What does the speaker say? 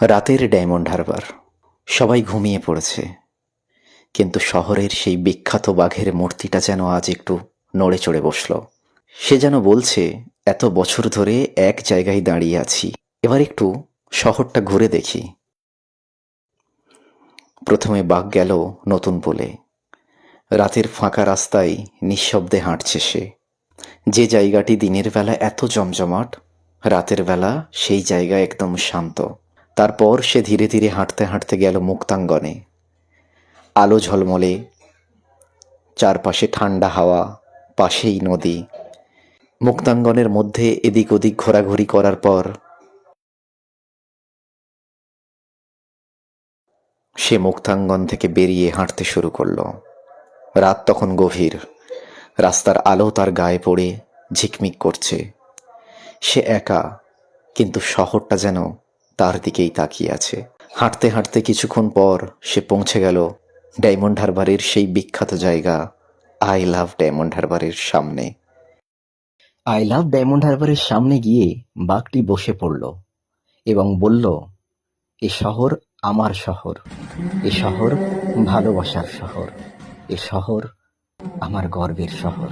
রাতের ডায়মন্ড হারবার। সবাই ঘুমিয়ে পড়েছে। কিন্তু শহরের সেই বিখ্যাত বাঘের মূর্তিটা যেন আজ একটু নড়ে চড়ে বসল। সে যেন বলছে, এত বছর ধরে এক জায়গায় দাঁড়িয়ে আছি। এবার একটু শহরটা ঘুরে দেখি। প্রথমে বাঘ গেল নতুন বলে। রাতের ফাঁকা রাস্তায় নিঃশব্দে হাঁটছে সে। যে জায়গাটি দিনের বেলা এত জমজমাট, রাতের বেলা সেই জায়গা একদম শান্ত। তারপর সে ধীরে ধীরে হাঁটতে হাঁটতে গেল মুক্তাঙ্গনে। আলো ঝলমলে, চারপাশে ঠান্ডা হাওয়া, পাশেই নদী। মুক্তাঙ্গনের মধ্যে এদিক ওদিক ঘোরাঘুরি করার পর সে মুক্তাঙ্গন থেকে বেরিয়ে হাঁটতে শুরু করল। রাত তখন গভীর। রাস্তার আলো তার গায়ে পড়ে, ঝিকমিক করছে। সে একা, কিন্তু শহরটা যেন তার দিকেই তাকিয়ে আছে। হাঁটতে হাঁটতে কিছুক্ষণ পর সে পৌঁছে গেল ডায়মন্ড হারবারের সেই বিখ্যাত জায়গা, আই লাভ ডায়মন্ড হারবারের সামনে। আই লাভ ডায়মন্ড হারবারের সামনে গিয়ে বাঘটি বসে পড়ল এবং বলল, এ শহর আমার শহর, এ শহর ভালোবাসার শহর, এ শহর আমার গর্বের শহর।